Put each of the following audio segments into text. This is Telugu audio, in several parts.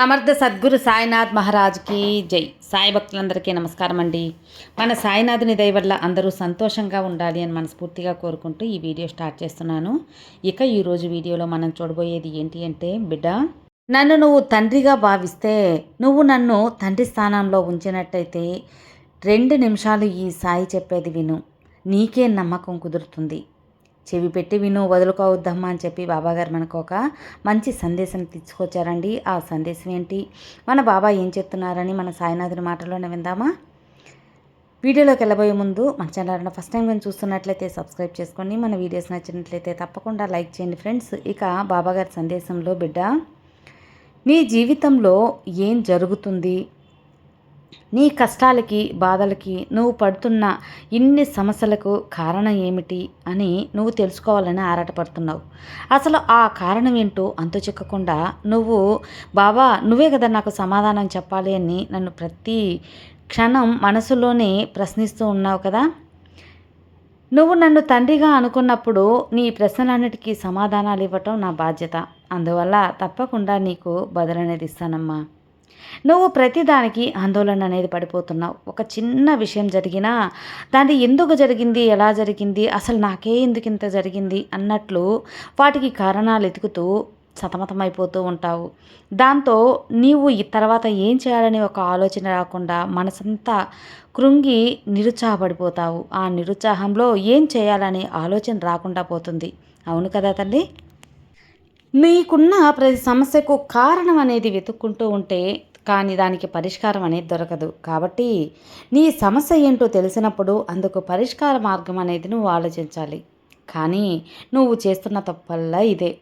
సమర్థ సద్గురు సాయినాథ్ మహారాజ్కి జై. సాయి భక్తులందరికీ నమస్కారం అండి. మన సాయినాథుని దయ వల్ల అందరూ సంతోషంగా ఉండాలి అని మనస్ఫూర్తిగా కోరుకుంటూ ఈ వీడియో స్టార్ట్ చేస్తున్నాను. ఇక ఈరోజు వీడియోలో మనం చూడబోయేది ఏంటి అంటే బిడ్డ నన్ను నువ్వు తండ్రిగా భావిస్తే నువ్వు నన్ను తండ్రి స్థానంలో ఉంచినట్టయితే రెండు నిమిషాలు ఈ సాయి చెప్పేది విను. నీకే నమ్మకం కుదురుతుంది. చెవి పెట్టి విను వదులుకోవద్దమ్మా అని చెప్పి బాబాగారు మనకు ఒక మంచి సందేశం తీసుకొచ్చారండి. ఆ సందేశం ఏంటి? మన బాబా ఏం చెప్తున్నారని మన సాయినాథుని మాటలోనే విందామా? వీడియోలోకి వెళ్ళబోయే ముందు మన ఛానల్ ఫస్ట్ టైం మేము చూస్తున్నట్లయితే సబ్స్క్రైబ్ చేసుకోండి మన వీడియోస్ నచ్చినట్లయితే తప్పకుండా లైక్ చేయండి ఫ్రెండ్స్ ఇక బాబాగారి సందేశంలో బిడ్డ నీ జీవితంలో ఏం జరుగుతుంది? నీ కష్టాలకి బాధలకి నువ్వు పడుతున్న ఇన్ని సమస్యలకు కారణం ఏమిటి అని నువ్వు తెలుసుకోవాలని ఆరాటపడుతున్నావు. అసలు ఆ కారణం ఏంటో అంతు చిక్కకుండా నువ్వు బాబా నువ్వే కదా నాకు సమాధానం చెప్పాలి అని నన్ను ప్రతి క్షణం మనసులోనే ప్రశ్నిస్తూ ఉన్నావు కదా. నువ్వు నన్ను తండ్రిగా అనుకున్నప్పుడు నీ ప్రశ్నలన్నిటికీ సమాధానాలు ఇవ్వటం నా బాధ్యత. అందువల్ల తప్పకుండా నీకు బదులనేది ఇస్తానమ్మా. నువ్వు ప్రతిదానికి ఆందోళన అనేది పడిపోతున్నావు. ఒక చిన్న విషయం జరిగినా దాన్ని ఎందుకు జరిగింది ఎలా జరిగింది అసలు నాకే ఎందుకు ఇంత జరిగింది అన్నట్లు వాటికి కారణాలు ఎతుకుతూ సతమతమైపోతూ ఉంటావు. దాంతో నీవు ఈ తర్వాత ఏం చేయాలని ఒక ఆలోచన రాకుండా మనసంతా కృంగి నిరుత్సాహపడిపోతావు. ఆ నిరుత్సాహంలో ఏం చేయాలనే ఆలోచన రాకుండా పోతుంది. అవును కదా తల్లి? నీకున్న ప్రతి సమస్యకు కారణం అనేది వెతుక్కుంటూ ఉంటే కానీ దానికి పరిష్కారం అనేది దొరకదు. కాబట్టి నీ సమస్య ఏంటో తెలిసినప్పుడు అందుకు పరిష్కార మార్గం అనేది నువ్వు ఆలోచించాలి. కానీ నువ్వు చేస్తున్న తప్పల్లా ఇదే.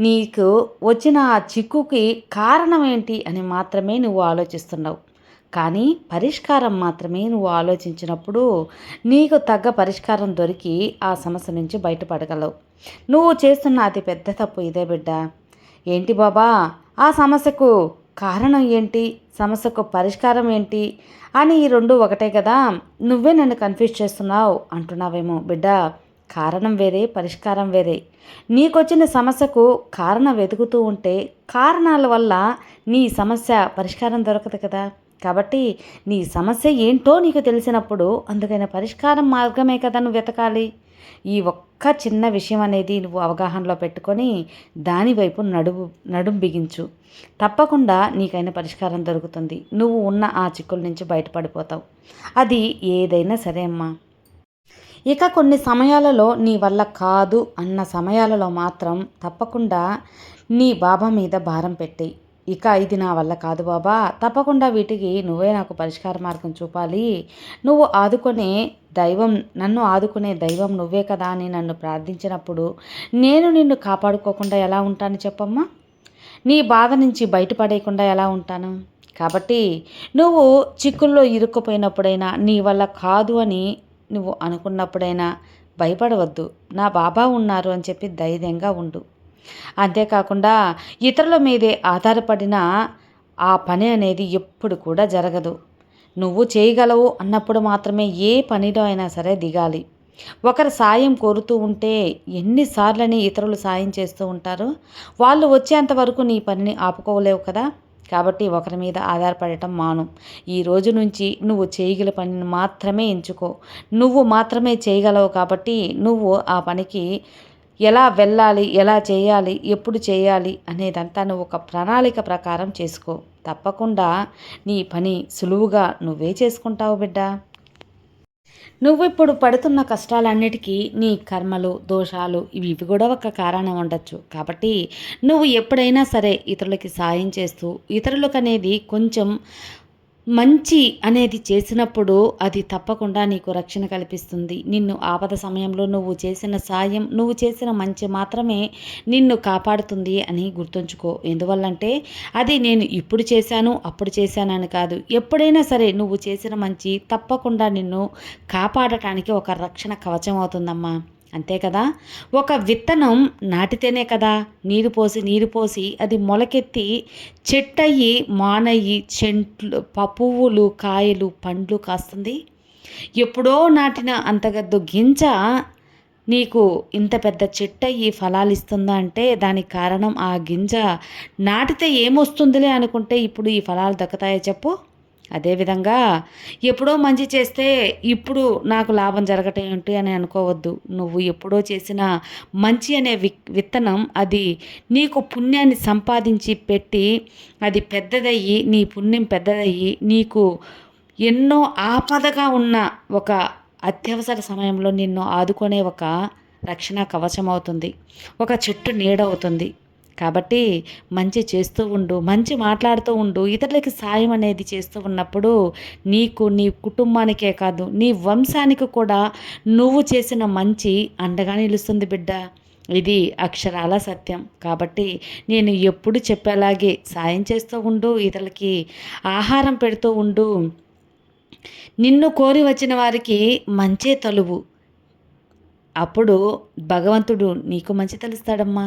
నీకు వచ్చిన ఆ చిక్కుకి కారణం ఏంటి అని మాత్రమే నువ్వు ఆలోచిస్తున్నావు. కానీ పరిష్కారం మాత్రమే నువ్వు ఆలోచించినప్పుడు నీకు తగ్గ పరిష్కారం దొరికి ఆ సమస్య నుంచి బయటపడగలవు. నువ్వు చేస్తున్న అతి పెద్ద తప్పు ఇదే బిడ్డ. ఏంటి బాబా? ఆ సమస్యకు కారణం ఏంటి? సమస్యకు పరిష్కారం ఏంటి? అని ఈ రెండు ఒకటే కదా. నువ్వే నన్ను కన్ఫ్యూజ్ చేస్తున్నావు అంటున్నావేమో బిడ్డ. కారణం వేరే పరిష్కారం వేరే. నీకొచ్చిన సమస్యకు కారణం వెతుకుతూ ఉంటే కారణాల వల్ల నీ సమస్య పరిష్కారం దొరకదు కదా. కాబట్టి నీ సమస్య ఏంటో నీకు తెలిసినప్పుడు అందుకైన పరిష్కారం మార్గమే కదా నువ్వు వెతకాలి. ఈ ఒక్క చిన్న విషయం అనేది నువ్వు అవగాహనలో పెట్టుకొని దానివైపు నడుము నడుం బిగించు. తప్పకుండా నీకైనా పరిష్కారం దొరుకుతుంది. నువ్వు ఉన్న ఆ చిక్కుల నుంచి బయటపడిపోతావు. అది ఏదైనా సరే అమ్మా. ఇక కొన్ని సమయాలలో నీ వల్ల కాదు అన్న సమయాలలో మాత్రం తప్పకుండా నీ బాబా మీద భారం పెట్టేయి. ఇక ఇది నా వల్ల కాదు బాబా. తప్పకుండా వీటికి నువ్వే నాకు పరిష్కార మార్గం చూపాలి. నువ్వు ఆదుకునే దైవం నన్ను ఆదుకునే దైవం నువ్వే కదా అని నన్ను ప్రార్థించినప్పుడు నేను నిన్ను కాపాడుకోకుండా ఎలా ఉంటాను చెప్పమ్మా? నీ బాధ నుంచి బయటపడేయకుండా ఎలా ఉంటాను? కాబట్టి నువ్వు చిక్కుల్లో ఇరుక్కుపోయినప్పుడైనా నీ వల్ల కాదు అని నువ్వు అనుకున్నప్పుడైనా భయపడవద్దు. నా బాబా ఉన్నారు అని చెప్పి ధైర్యంగా ఉండు. అంతేకాకుండా ఇతరుల మీదే ఆధారపడిన ఆ పని అనేది ఎప్పుడు కూడా జరగదు. నువ్వు చేయగలవు అన్నప్పుడు మాత్రమే ఏ పనిలో అయినా సరే దిగాలి. ఒకరు సాయం కోరుతూ ఉంటే ఎన్నిసార్లని ఇతరులు సాయం చేస్తూ ఉంటారు? వాళ్ళు వచ్చేంత వరకు నీ పనిని ఆపుకోలేవు కదా? కాబట్టి ఒకరి మీద ఆధారపడటం మాను. ఈ రోజు నుంచి నువ్వు చేయగల పనిని మాత్రమే ఎంచుకో. నువ్వు మాత్రమే చేయగలవు కాబట్టి నువ్వు ఆ పనికి ఎలా వెళ్ళాలి ఎలా చేయాలి ఎప్పుడు చేయాలి అనేదంతా నువ్వు ఒక ప్రణాళిక ప్రకారం చేసుకో. తప్పకుండా నీ పని సులువుగా నువ్వే చేసుకుంటావు బిడ్డ. నువ్వు ఇప్పుడు పడుతున్న కష్టాలన్నిటికీ నీ కర్మలు దోషాలు ఇవి ఇవి కూడా ఒక కారణం ఉండొచ్చు. కాబట్టి నువ్వు ఎప్పుడైనా సరే ఇతరులకి సాయం చేస్తూ ఇతరులకు అనేది కొంచెం మంచి అనేది చేసినప్పుడు అది తప్పకుండా నీకు రక్షణ కల్పిస్తుంది. నిన్ను ఆపద సమయంలో నువ్వు చేసిన సాయం నువ్వు చేసిన మంచి మాత్రమే నిన్ను కాపాడుతుంది అని గుర్తుంచుకో. ఎందువల్లంటే అది నేను ఇప్పుడు చేశాను అప్పుడు చేశానని కాదు. ఎప్పుడైనా సరే నువ్వు చేసిన మంచి తప్పకుండా నిన్ను కాపాడటానికి ఒక రక్షణ కవచం అవుతుందమ్మా. అంతే కదా? ఒక విత్తనం నాటితేనే కదా నీరు పోసి నీరు పోసి అది మొలకెత్తి చెట్టయ్యి మానయ్యి చెంట్లు పువ్వులు కాయలు పండ్లు కాస్తుంది. ఎప్పుడో నాటిన అంతగద్దు గింజ నీకు ఇంత పెద్ద చెట్టు ఫలాలు ఇస్తుందా అంటే దానికి కారణం ఆ గింజ నాటితే ఏమొస్తుందిలే అనుకుంటే ఇప్పుడు ఈ ఫలాలు దక్కుతాయో చెప్పు? అదేవిధంగా ఎప్పుడో మంచి చేస్తే ఇప్పుడు నాకు లాభం జరగటం ఏంటి అని అనుకోవద్దు. నువ్వు ఎప్పుడో చేసిన మంచి అనే వి విత్తనం అది నీకు పుణ్యాన్ని సంపాదించి పెట్టి అది పెద్దదయ్యి నీ పుణ్యం పెద్దదయ్యి నీకు ఎన్నో ఆపదగా ఉన్న ఒక అత్యవసర సమయంలో నిన్ను ఆదుకునే ఒక రక్షణ కవచం అవుతుంది ఒక చెట్టు నీడవుతుంది. కాబట్టి మంచి చేస్తూ ఉండు మంచి మాట్లాడుతూ ఉండు ఇతరులకి సాయం అనేది చేస్తూ ఉన్నప్పుడు నీకు నీ కుటుంబానికే కాదు నీ వంశానికి కూడా నువ్వు చేసిన మంచి అండగా నిలుస్తుంది బిడ్డ. ఇది అక్షరాల సత్యం. కాబట్టి నేను ఎప్పుడు చెప్పేలాగే సాయం చేస్తూ ఉండు ఇతరులకి ఆహారం పెడుతూ ఉండు. నిన్ను కోరి వచ్చిన వారికి మంచే తలువు. అప్పుడు భగవంతుడు నీకు మంచి తెలుస్తాడమ్మా.